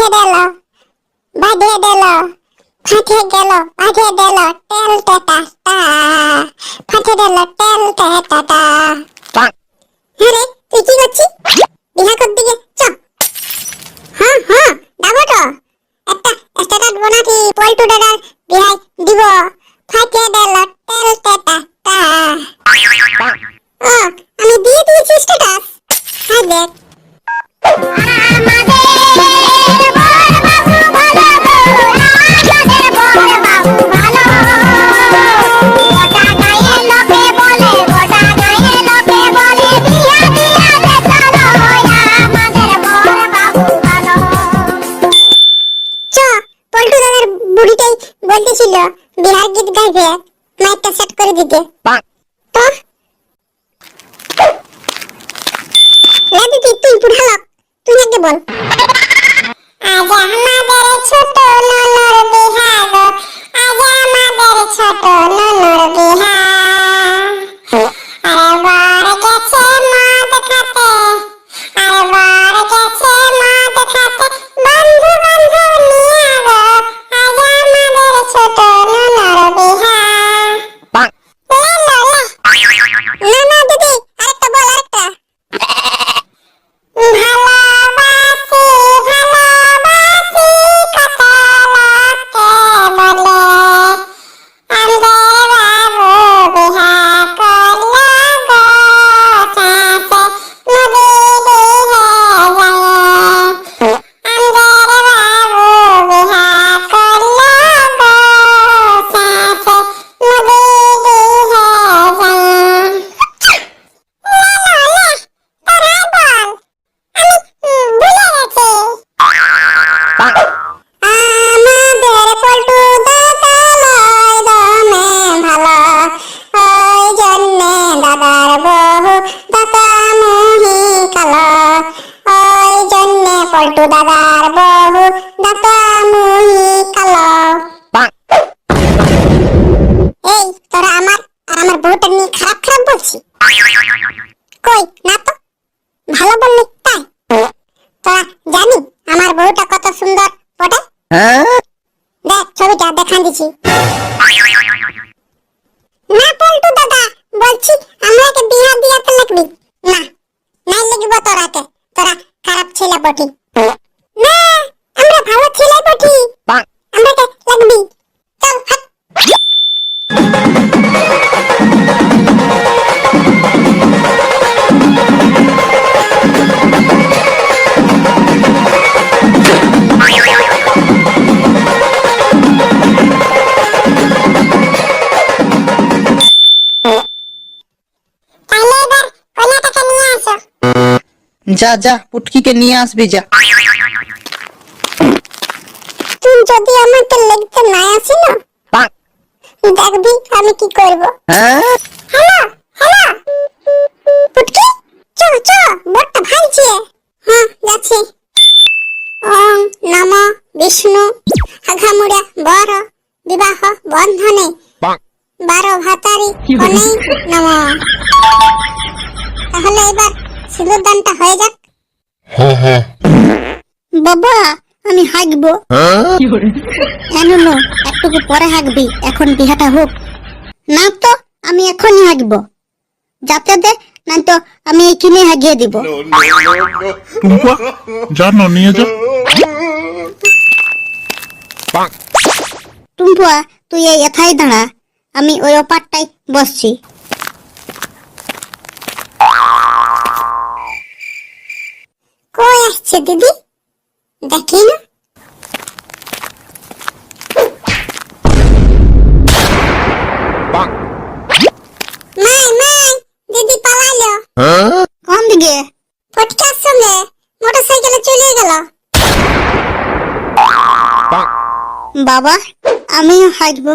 ফাটিয়ে দিল বাঁধিয়ে দিল ফাটিয়ে গেল বাঁধিয়ে দিল টেল টেটা টা ফাটিয়ে দিল টেল টেটা টা আরে তুই কি করছিস? বিহা কর দিকে চ হ্যাঁ হ্যাঁ যাব তো। একটা স্ট্যাটাস বানাতি পল্টু দাদার বিহাই দিব। ফাটিয়ে দিল টেল টেটা টা ও আমি দিয়ে দিয়েছি গাইবে মাইকটা সেট করে দিতে। তো? লা দিদি তুই লোক তুই আগে বল। দাদার বহু দাতা মুই কালো এই তোরা আমার আমার বউটা নিয়ে খারাপ খারাপ বলছি? কই না তো? ভালো বললি তাই? তোরা জানি আমার বউটা কত সুন্দর। যা যা পুটকিকে নিয়ে আসবি যা। তুই যদি আমাকে লিখতে না আসি না দেখবি আমি কি করব। হ্যাঁ? Hello hello. পুটকি চ চ বড়টা ভাইছে হ্যাঁ যাচ্ছি। ওম নম বিষ্ণু আঘামুড়া বর বিবাহ বন্ধনে। বারো ভাতারি অনেক নম। সিঁদুর দানটা হয়ে যাক বাবা আমি হাঁকবো। এনুলো একটুকু পরে হাঁকবি এখন বিহাটা হোক। না তো আমি এখনই হাঁকবো। যাতে দে না তো আমি এই কিনে হাগিয়ে দিব। টুম্পা যা নিয়ে যা। টুম্পুয়া তুই এই এথায় দাঁড়া। আমি ওই ওপারটাই বসছি কই আসছে দিদি দেখি না। মাই মাই দিদি পালাইলো কোন দিকে? ফটকার সঙ্গে মোটরসাইকেলে চলে গেল। বাবা আমিও হাঁটবো।